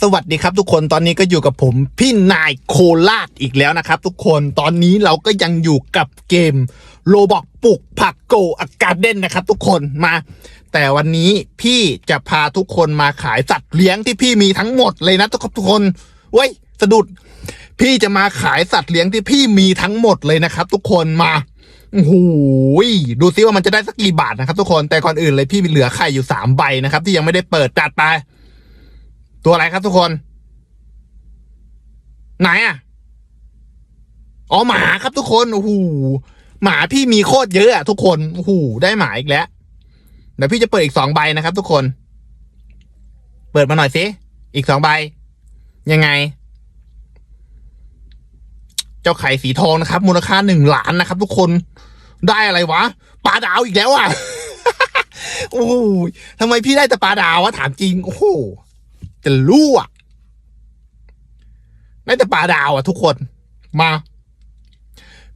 สวัสดีครับทุกคนตอนนี้ก็อยู่กับผมพี่นายโคราชอีกแล้วนะครับ ทุกคนตอนนี้เราก็ยังอยู่กับเกมโลบอกปลูกผักโกอากาเด่นนะครับ ทุกคนมา แต่วันนี้พี่จะพาทุกคนมาขายสัตว์เลี้ยงที่พี่มีทั้งหมดเลยนะทุกคนทุกคนเว้ยสะดุด พี่จะมาขายสัตว์เลี้ยงที่พี่มีทั้งหมดเลยนะครับ ทุกคนมาโอ้โหดูซิว่ามันจะได้สักกี่บาทนะครับ ทุกคนแต่ก่อนอื่นเลยพี่มีเหลือไข่อยู่สามใบนะครับ ที่ยังไม่ได้เปิดจัดไป ตัวอะไรครับทุกคน ไหนอะ อ๋อหมาครับทุกคนโอ้โหหมาพี่มีโคตรเยอะอะทุกคนโอ้โหได้หมาอีกแล้วเดี๋ยวพี่จะเปิดอีกสองใบนะครับทุกคน เปิดมาหน่อยสิอีกสองใบ ยังไง เจ้าไข่สีทองนะครับ มูลค่าหนึ่งล้านนะครับ ทุกคนได้อะไรวะปลาดาวอีกแล้วอะโอ้โหทำไมพี่ได้แต่ปลาดาววะถามจริง โอ้โห จะรู้อะได้แต่ปลาดาวอะทุกคนมา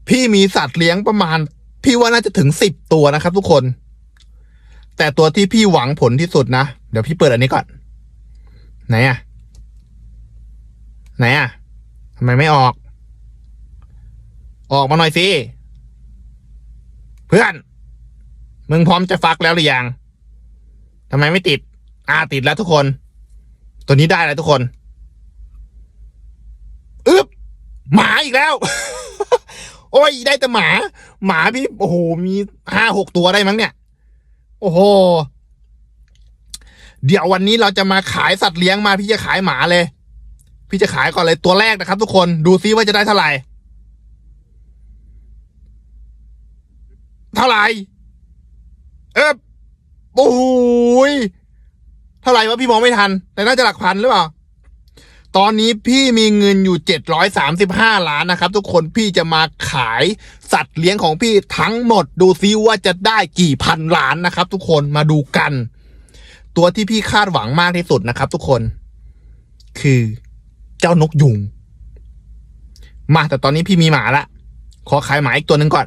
พี่มีสัตว์เลี้ยงประมาณ พี่ว่าน่าจะถึงสิบตัวนะครับ ทุกคน แต่ตัวที่พี่หวังผลที่สุดนะ เดี๋ยวพี่เปิดอันนี้ก่อน ไหนอะ ไหนอะทำไมไม่ออก ออกมาหน่อยสิ เพื่อน มึงพร้อมจะฟักแล้วหรือยังทำไมไม่ติด อ่าติดแล้วทุกคน ตัวนี้ได้แล้วทุกคนอึบหมาอีกแล้ว โอ้ย ได้แต่หมา หมาพี่โอ้โห มีห้าหกตัวได้มั้งเนี่ย โอ้โห เดี๋ยววันนี้เราจะมาขายสัตว์เลี้ยงมา พี่จะขายหมาเลย พี่จะขายก่อนเลยตัวแรกนะครับ ทุกคนดูซิว่าจะได้เท่าไหร่ เท่าไหร่ เอ๊บโอ้ยเท่าไหร่วะพี่มองไม่ทัน แต่น่าจะหลักพันหรือเปล่า ตอนนี้พี่มีเงินอยู่เจ็ดร้อยสามสิบห้าล้านนะครับ ทุกคนพี่จะมาขายสัตว์เลี้ยงของพี่ทั้งหมดดูซิว่าจะได้กี่พันล้านนะครับ ทุกคนมาดูกัน ตัวที่พี่คาดหวังมากที่สุดนะครับ ทุกคน คือเจ้านกยุง มาแต่ตอนนี้พี่มีหมาละ ขอขายหมาอีกตัวหนึ่งก่อน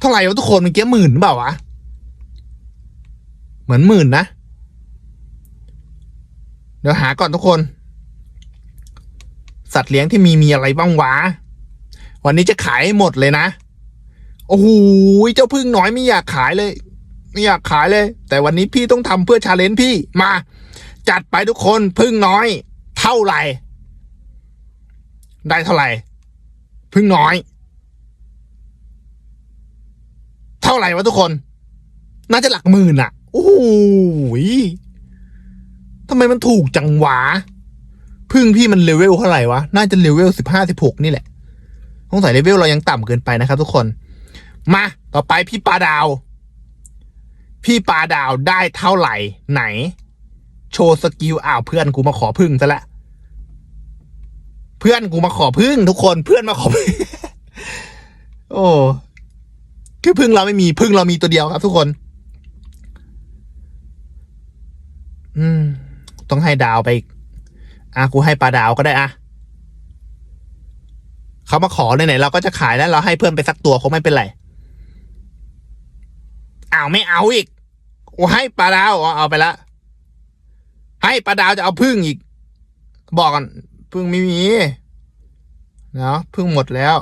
เท่าไหร่วะทุกคนเมื่อกี้หมื่นหรือเปล่าวะ เหมือนหมื่นนะ เดี๋ยวหาก่อนทุกคน สัตว์เลี้ยงที่มีมีอะไรบ้างวะ วันนี้จะขายให้หมดเลยนะ โอ้โหเจ้าพึ่งน้อยไม่อยากขายเลย ไม่อยากขายเลย แต่วันนี้พี่ต้องทำเพื่อชาเลนจ์พี่มา จัดไปทุกคนพึ่งน้อย เท่าไหร่ ได้เท่าไหร่ พึ่งน้อย เท่าไหร่วะทุกคน น่าจะหลักหมื่นอะ โอ้ยทำไมมันถูกจังหวะพึ่งพี่มันเลเวลเท่าไหร่วะ น่าจะเลเวลสิบห้าสิบหกนี่แหละสงสัยเลเวลเรายังต่ำเกินไปนะครับทุกคน มา ต่อไปพี่ปลาดาว พี่ปลาดาวได้เท่าไหร่ ไหน โชว์สกิลอ้าวเพื่อนกูมาขอพึ่งซะละ เพื่อนกูมาขอพึ่งทุกคน เพื่อนมาขอพึ่งโอ้คือพึ่งเราไม่มีพึ่งเรามีตัวเดียวครับทุกคน อืม ต้องให้ดาวไปอะกูให้ปลาดาวก็ได้อะเขามาขอไหนๆเราก็จะขายแล้วเราให้เพื่อนไปสักตัวคงไม่เป็นไรอ้าวไม่เอาอีกกูให้ปลาดาวเอาไปละให้ปลาดาวจะเอาพึ่งอีก บอกกันพึ่งไม่มีเนาะพึ่งหมดแล้ว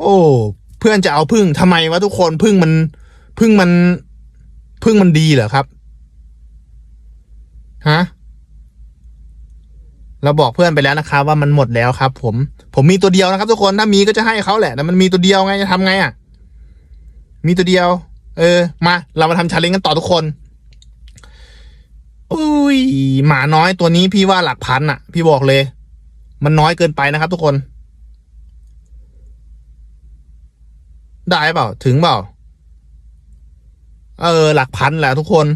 โอ้ เพื่อนจะเอาพึ่งทำไมวะทุกคนพึ่งมันพึ่งมัน พึ่งมันดีเหรอครับฮะเราบอกเพื่อนไปแล้วนะครับ ว่ามันหมดแล้วครับ ผม ผมมีตัวเดียวนะครับ ทุกคนถ้ามีก็จะให้เขาแหละแต่มันมีตัวเดียวไงจะทำไงอะ มีตัวเดียว เออ มา เรามาทำชาเลนจ์กันต่อทุกคนอุ้ยหมาน้อยตัวนี้พี่ว่าหลักพันอะ พี่บอกเลย มันน้อยเกินไปนะครับ ทุกคน ได้เปล่าถึงเปล่า เออ หลักพันแหละทุกคน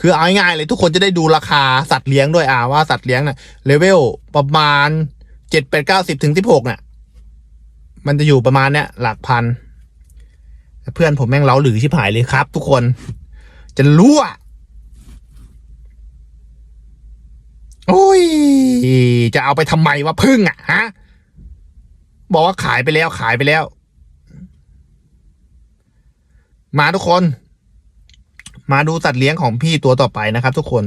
คือเอาง่ายๆเลย ทุกคนจะได้ดูราคาสัตว์เลี้ยงด้วยอ่าว่าสัตว์เลี้ยงเนี่ยเลเวลประมาณเจ็ดแปดเก้าสิบถึงสิบหกเนี่ยมันจะอยู่ประมาณเนี้ยหลักพัน เพื่อนผมแม่งเล้าหรือชิบหายเลยครับ ทุกคน จะรู้อะโอ้ย จะเอาไปทำไมวะพึ่งอะฮะ บอกว่าขายไปแล้วขายไปแล้ว มาทุกคน มาดูสัตว์เลี้ยงของพี่ตัวต่อไปนะครับ ทุกคน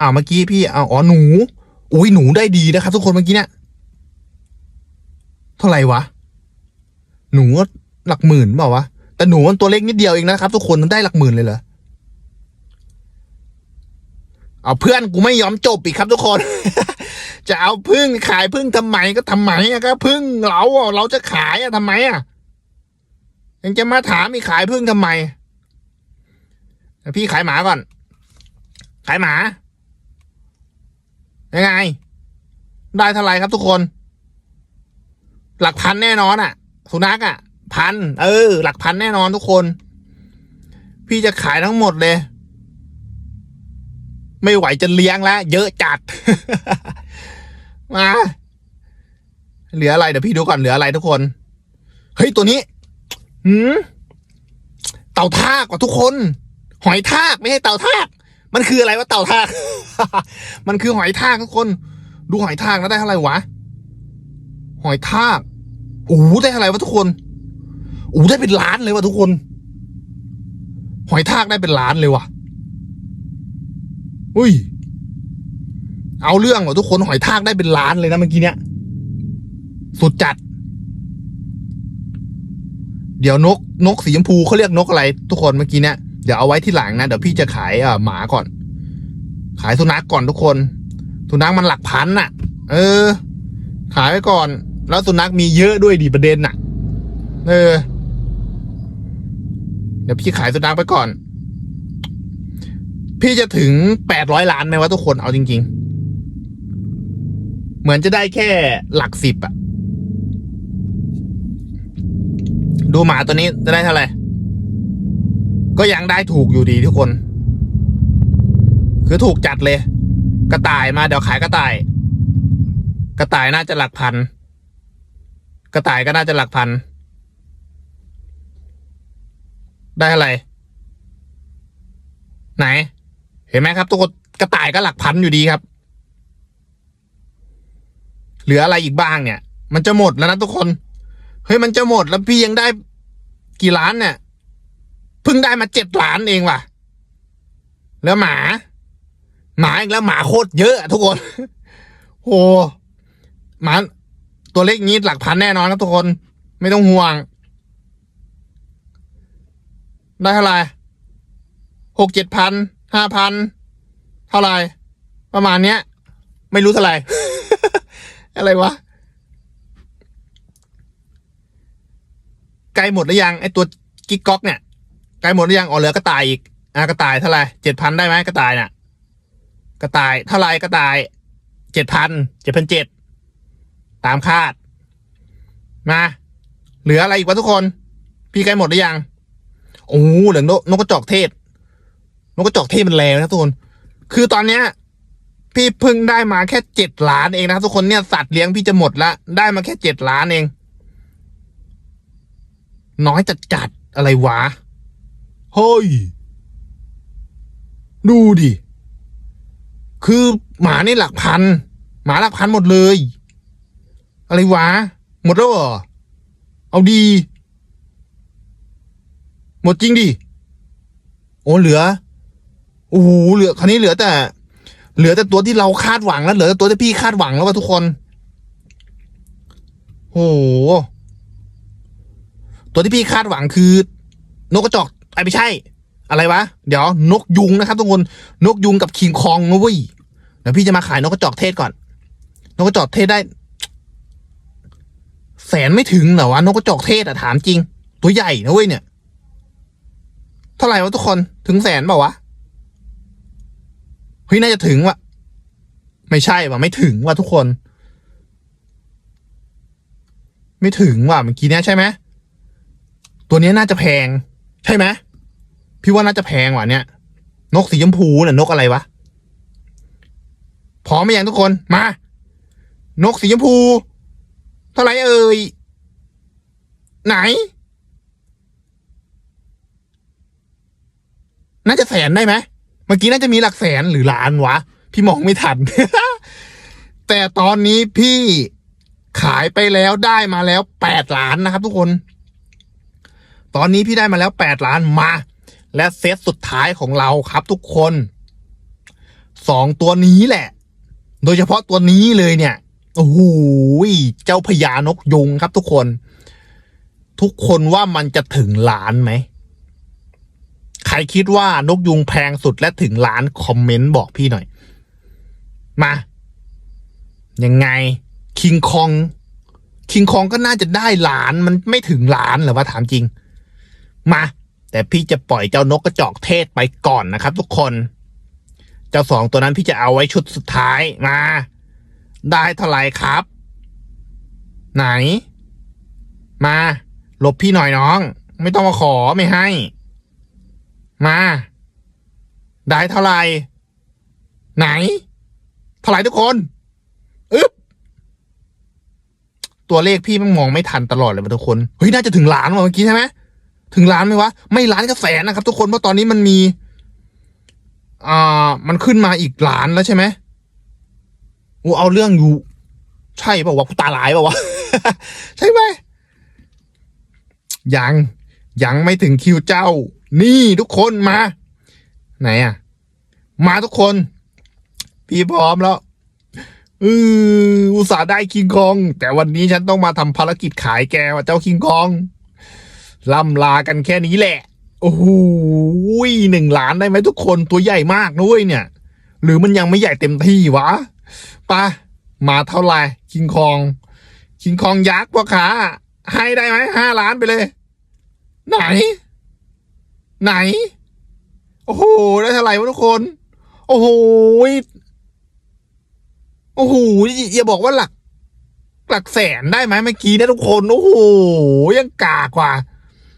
อ้าวเมื่อกี้พี่อ้าวอ๋อหนู อุ้ยหนูได้ดีนะครับ ทุกคนเมื่อกี้เนี่ยเท่าไหร่วะ หนูหลักหมื่นเปล่าวะแต่หนูมันตัวเล็กนิดเดียวเองนะครับ ทุกคนมันได้หลักหมื่นเลยเหรอเอาเพื่อนกูไม่ยอมจบอีกครับทุกคน จะเอาพึ่งขายพึ่งทำไมก็ทำไมอะก็พึ่งเราเราจะขายอะทำไมอะ ยังจะมาถามมีขายพึ่งทำไมพี่ขายหมาก่อน ขายหมา ยังไง ได้เท่าไรครับทุกคน หลักพันแน่นอนอะสุนัขอะ พัน เออ หลักพันแน่นอนทุกคน พี่จะขายทั้งหมดเลย ไม่ไหวจะเลี้ยงแล้ว เยอะจัด มา เหลืออะไรเดี๋ยวพี่ดูก่อนเหลืออะไรทุกคน เฮ้ยตัวนี้ หืมเต่าทากว่ะทุกคน หอยทากไม่ใช่เต่าทาก มันคืออะไรวะเต่าทาก มันคือหอยทากทุกคน ดูหอยทากแล้วได้เท่าไหร่วะ หอยทากโอ้ได้เท่าไหร่วะทุกคนโอ้ได้เป็นล้านเลยวะทุกคน หอยทากได้เป็นล้านเลยวะอุ้ย เอาเรื่องว่ะทุกคนหอยทากได้เป็นล้านเลยนะเมื่อกี้เนี้ยสุดจัด เดี๋ยวนกนกสีชมพูเขาเรียกนกอะไร ทุกคนเมื่อกี้เนี้ยเดี๋ยวเอาไว้ที่หลังนะเดี๋ยวพี่จะขายอ่าหมาก่อน ขายสุนัขก่อนทุกคน สุนัขมันหลักพันน่ะ เออ ขายไว้ก่อน แล้วสุนัขมีเยอะด้วยดีประเด็นน่ะ เออ เดี๋ยวพี่ขายสุนัขไปก่อน พี่จะถึงแปดร้อยล้านไหมวะทุกคนเอาจริง ๆ เหมือนจะได้แค่หลักสิบอะ ดูหมาตัวนี้จะได้เท่าไหร่ ก็ยังได้ถูกอยู่ดีทุกคน คือถูกจัดเลย กระต่ายมาเดี๋ยวขายกระต่าย กระต่ายน่าจะหลักพัน กระต่ายก็น่าจะหลักพัน ได้อะไร ไหน เห็นไหมครับทุกคนกระต่ายก็หลักพันอยู่ดีครับ เหลืออะไรอีกบ้างเนี่ย มันจะหมดแล้วนะทุกคน เฮ้ยมันจะหมดแล้วพี่ยังได้กี่ล้านเนี่ยเพิ่งได้มาเจ็ดล้านเองว่ะ แล้วหมา หมาอีกแล้วหมาโคตรเยอะทุกคนโอ้หมาตัวเล็กงี้หลักพันแน่นอนครับทุกคน ไม่ต้องห่วง ได้เท่าไหร่หกเจ็ดพันห้าพันเท่าไหร่ประมาณเนี้ย ไม่รู้เท่าไหร่ อะไรวะ ใกล้หมดหรือยังไอตัวกิ๊กก๊อกเนี่ยใกล้หมดหรือยังอ๋อเหลือกระต่ายอีกอะกระต่ายเท่าไหร่เจ็ดพันได้ไหมกระต่ายน่ะ กระต่ายเท่าไหร่กระต่ายเจ็ดพันเจ็ดพันเจ็ดตามคาด มา เหลืออะไรอีกวะทุกคน พี่ใกล้หมดหรือยังโอ้โหเหลือนกนกกระจอกเทศ นกกระจอกเทศมันแรงนะทุกคน คือตอนเนี้ย พี่เพิ่งได้มาแค่เจ็ดล้านเองนะทุกคนเนี่ยสัตว์เลี้ยงพี่จะหมดละได้มาแค่เจ็ดล้านเอง น้อยจัดจัดอะไรวะ เฮ้ย ดูดิ คือหมานี่หลักพัน หมาหลักพันหมดเลย อะไรวะ หมดแล้วเหรอ เอาดี หมดจริงดิ โอ้เหลือ โอ้โหเหลือคันนี้เหลือแต่ เหลือแต่ตัวที่เราคาดหวังแล้ว เหลือแต่ตัวที่พี่คาดหวังแล้วว่ะทุกคน โอ้โห ตัวที่พี่คาดหวังคือนกกระจอกไอ้ไม่ใช่ อะไรวะ เดี๋ยวนกยุงนะครับทุกคนนกยุงกับคิงคองนะเว้ยเดี๋ยวพี่จะมาขายนกกระจอกเทศก่อน นกกระจอกเทศได้ แสนไม่ถึงเหรอวะนกกระจอกเทศอะถามจริง ตัวใหญ่นะเว้ยเนี่ย เท่าไหร่วะทุกคนถึงแสนเปล่าวะเฮ้ยน่าจะถึงวะไม่ใช่ว่ะไม่ถึงว่ะทุกคน ไม่ถึงว่ะเมื่อกี้เนี้ยใช่ไหม ตัวนี้น่าจะแพง ใช่ไหมพี่ว่าน่าจะแพงว่ะเนี่ย นกสีชมพูน่ะนกอะไรวะพร้อมไหมยังทุกคนมา นกสีชมพู เท่าไหร่เอ่ยไหน น่าจะแสนได้ไหมเมื่อกี้น่าจะมีหลักแสนหรือล้านวะ พี่มองไม่ทัน แต่ตอนนี้พี่ขายไปแล้วได้มาแล้วแปดล้านนะครับทุกคน ตอนนี้พี่ได้มาแล้วแปดล้านมา และเซตสุดท้ายของเราครับทุกคนสองตัวนี้แหละ โดยเฉพาะตัวนี้เลยเนี่ยโอ้โหเจ้าพญานกยุงครับทุกคน ทุกคนว่ามันจะถึงล้านไหม ใครคิดว่านกยุงแพงสุดและถึงล้านคอมเมนต์บอกพี่หน่อย มา ยังไงคิงคองคิงคองก็น่าจะได้ล้านมันไม่ถึงล้านหรอว่าถามจริง มา แต่พี่จะปล่อยเจ้านกกระจอกเทศไปก่อนนะครับ ทุกคน เจ้าสองตัวนั้นพี่จะเอาไว้ชุดสุดท้ายมา ได้เท่าไหร่ครับ ไหน มาหลบพี่หน่อยน้อง ไม่ต้องมาขอไม่ให้ มา ได้เท่าไหร่ไหน เท่าไหร่ทุกคนอึ๊บตัวเลขพี่มันมองไม่ทันตลอดเลยทุกคน เฮ้ย น่าจะถึงล้านว่ะเมื่อกี้ใช่ไหม ถึงล้านไหมวะ ไม่ล้านก็แสนนะครับ ทุกคนเพราะตอนนี้มันมี อ่า มันขึ้นมาอีกล้านแล้วใช่ไหมอูเอาเรื่องอยู่ ใช่เปล่าวะกูตาลายเปล่าวะใช่ไหมยังยังไม่ถึงคิวเจ้า นี่ทุกคนมา ไหนอะ มาทุกคน พี่พร้อมแล้วอืออุตส่าห์ได้คิงคอง แต่วันนี้ฉันต้องมาทำภารกิจขายแกว่าเจ้าคิงคอง ล่ำลากันแค่นี้แหละ โอ้โหหนึ่งล้านได้ไหมทุกคนตัวใหญ่มากนะเว้ยเนี่ย หรือมันยังไม่ใหญ่เต็มที่วะปะมาเท่าไหร่คิงคอง คิงคองยักษ์พ่อขาให้ได้ไหมห้าล้านไปเลย ไหน ไหน โอ้โห ได้เท่าไหร่วะทุกคน โอ้โหโอ้โหอย่าบอกว่าหลัก หลักแสนได้ไหมเมื่อกี้นะทุกคน โอ้โหยังกากว่า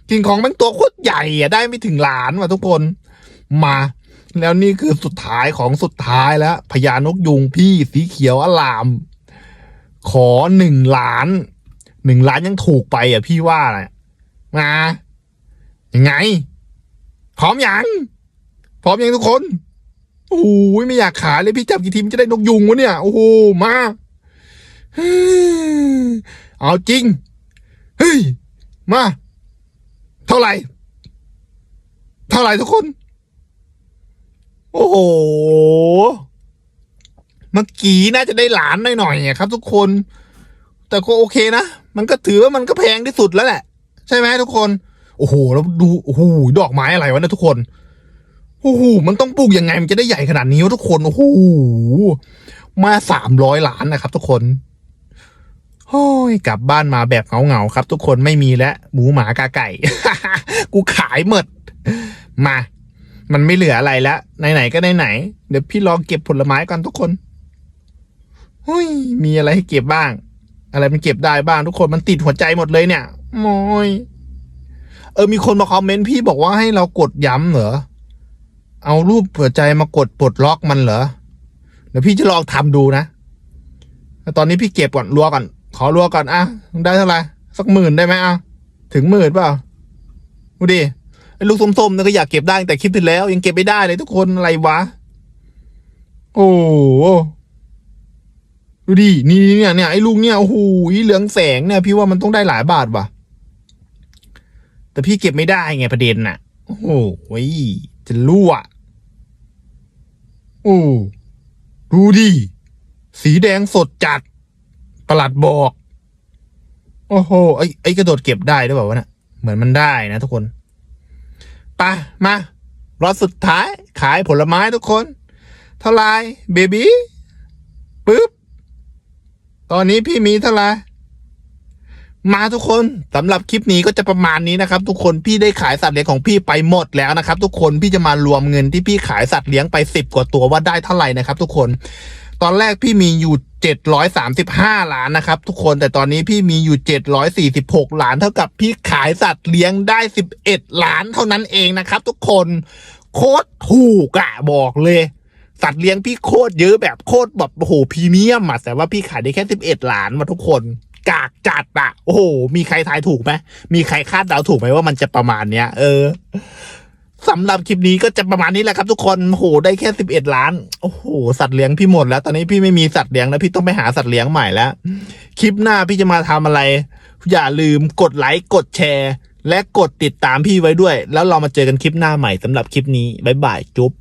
กิงของมันตัวโคตรใหญ่อะได้ไม่ถึงล้านว่ะทุกคนมา แล้วนี่คือสุดท้ายของสุดท้ายแล้วพญานกยุงพี่สีเขียวอลาม ขอหนึ่งล้านหนึ่งล้านยังถูกไปอะพี่ว่าแหละมายังไง พร้อมยังพร้อมยังทุกคนโอ้โหไม่อยากขายเลยพี่จับกี่ทีมจะได้นกยุงวะเนี่ย โอ้โหมาเอาจริง เฮ้ย มา เท่าไหร่ เท่าไหร่ทุกคน โอ้โห เมื่อกี้น่าจะได้หลานหน่อยๆครับ ทุกคน แต่ก็โอเคนะ มันก็ถือว่ามันก็แพงที่สุดแล้วแหละ ใช่ไหมทุกคน โอ้โห แล้วดูโอ้โหดอกไม้อะไรวะเนี่ยทุกคนโอ้โหมันต้องปลูกยังไงมันจะได้ใหญ่ขนาดนี้วะทุกคน โอ้โหมาสามร้อยล้านนะครับ ทุกคน โอ้ยกลับบ้านมาแบบเหงาๆครับ ทุกคนไม่มีแล้วหมูหมากาไก่ กูขายหมด มา มันไม่เหลืออะไรแล้วไหนๆก็ไหนๆเดี๋ยวพี่ลองเก็บผลไม้ก่อนทุกคนเฮ้ยมีอะไรให้เก็บบ้าง อะไรมันเก็บได้บ้างทุกคนมันติดหัวใจหมดเลยเนี่ยโมยเออมีคนมาคอมเมนต์พี่บอกว่าให้เรากดย้ำเหรอเอารูปหัวใจมากดปลดล็อกมันเหรอเดี๋ยวพี่จะลองทำดูนะแต่ตอนนี้พี่เก็บก่อนรัวก่อน ขอรัวก่อนอะได้เท่าไหร่สักหมื่นได้ไหมอะถึงหมื่นเปล่าดูดิไอลูกส้มๆนี่ก็อยากเก็บได้แต่คลิปที่แล้ว ยังเก็บไม่ได้เลยทุกคนอะไรวะ โอ้ดูดินี่เนี่ยเนี่ยไอ้ลูกเนี่ยโอ้โหเหลืองแสงเนี่ย พี่ว่ามันต้องได้หลายบาทว่ะ แต่พี่เก็บไม่ได้ไงประเด็นน่ะ โอ้โหจะรั่วโอ้ดูดิสีแดงสดจัด ประหลัดบอก โอ้โห ไอ้ไอ้กระโดดเก็บได้ด้วยเปล่าวะเนะ่ะเหมือนมันได้นะทุกคนปะมารอสุดท้ายขายผลไม้ทุกคน เท่าไรเบบี้ปึ๊บ ตอนนี้พี่มีเท่าไรมาทุกคนสำหรับคลิปนี้ก็จะประมาณนี้นะครับ ทุกคนพี่ได้ขายสัตว์เลี้ยงของพี่ไปหมดแล้วนะครับ ทุกคนพี่จะมารวมเงินที่พี่ขายสัตว์เลี้ยงไปสิบกว่าตัวว่าได้เท่าไหร่นะครับ ทุกคน ตอนแรกพี่มีอยู่เจ็ดร้อยสามสิบห้าล้านนะครับ ทุกคนแต่ตอนนี้พี่มีอยู่เจ็ดร้อยสี่สิบหกล้าน เท่ากับพี่ขายสัตว์เลี้ยงได้สิบเอ็ดล้านเท่านั้นเองนะครับ ทุกคนโคตรถูกอะบอกเลย สัตว์เลี้ยงพี่โคตรเยอะแบบโคตรแบบโอ้โหพรีเมียมอะแต่ว่าพี่ขายได้แค่สิบเอ็ดล้านมาทุกคนกากจัดอะโอ้โห มีใครทายถูกไหมมีใครคาดเดาถูกไหมว่ามันจะประมาณเนี้ย เออ สำหรับคลิปนี้ก็จะประมาณนี้แหละครับทุกคนโหได้แค่สิบเอ็ดล้าน โอ้โห สัตว์เลี้ยงพี่หมดแล้ว ตอนนี้พี่ไม่มีสัตว์เลี้ยงแล้วพี่ต้องไปหาสัตว์เลี้ยงใหม่แล้ว คลิปหน้าพี่จะมาทำอะไร อย่าลืมกดไลค์ กดแชร์ และกดติดตามพี่ไว้ด้วย แล้วเรามาเจอกันคลิปหน้าใหม่สำหรับคลิปนี้บ๊ายบายจุ๊บ